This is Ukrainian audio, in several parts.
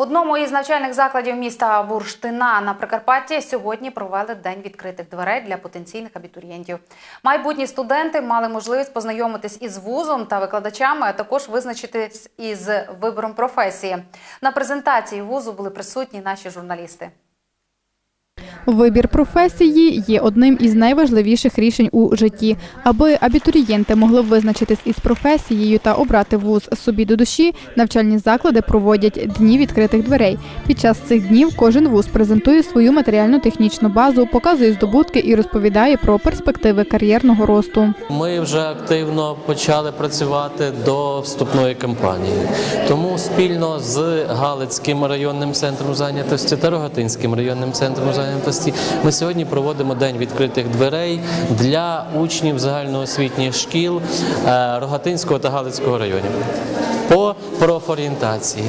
Одному із навчальних закладів міста Бурштина на Прикарпатті сьогодні провели день відкритих дверей для потенційних абітурієнтів. Майбутні студенти мали можливість познайомитись із вузом та викладачами, а також визначитись із вибором професії. На презентації вузу були присутні наші журналісти. Вибір професії є одним із найважливіших рішень у житті. Аби абітурієнти могли визначитись із професією та обрати вуз собі до душі, навчальні заклади проводять дні відкритих дверей. Під час цих днів кожен вуз презентує свою матеріально-технічну базу, показує здобутки і розповідає про перспективи кар'єрного росту. Ми вже активно почали працювати до вступної кампанії. Тому спільно з Галицьким районним центром зайнятості та Рогатинським районним центром зайнятості ми сьогодні проводимо день відкритих дверей для учнів загальноосвітніх шкіл е, Рогатинського та Галицького районів по профорієнтації.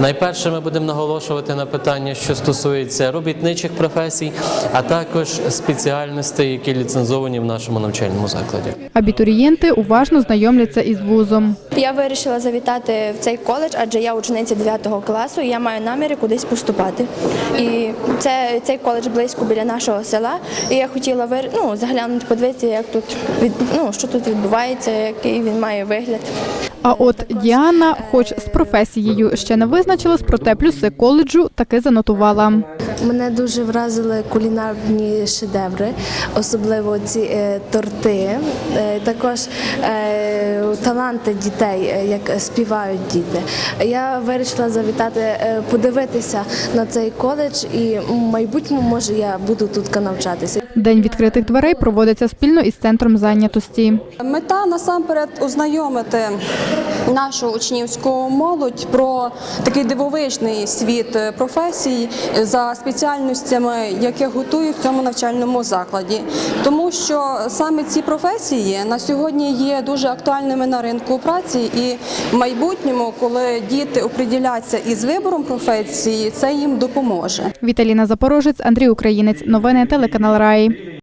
Найперше ми будемо наголошувати на питання, що стосується робітничих професій, а також спеціальностей, які ліцензовані в нашому навчальному закладі. Абітурієнти уважно знайомляться із вузом. Я вирішила завітати в цей коледж, адже я учениця 9 класу і я маю наміри кудись поступати. І це цей коледж близько біля нашого села. І я хотіла вир... ну, заглянути, подивитися, як тут від... ну, що тут відбувається, який він має вигляд. А от Діана, хоч з професією ще не визначилась, проте плюси коледжу таки занотувала. Мене дуже вразили кулінарні шедеври, особливо ці е, торти, е, також е, таланти дітей, е, як співають діти. Я вирішила завітати, е, подивитися на цей коледж, і в майбутньому може я буду тут навчатися. День відкритих дверей проводиться спільно із центром зайнятості. Мета насамперед ознайомити нашу учнівську молодь про такий дивовижний світ професій за спеціальностями, яких готують в цьому навчальному закладі. Тому що саме ці професії на сьогодні є дуже актуальними на ринку праці, і в майбутньому, коли діти оприділяться із вибором професії, це їм допоможе. Віталіна Запорожець, Андрій Українець. Новини телеканал Раї.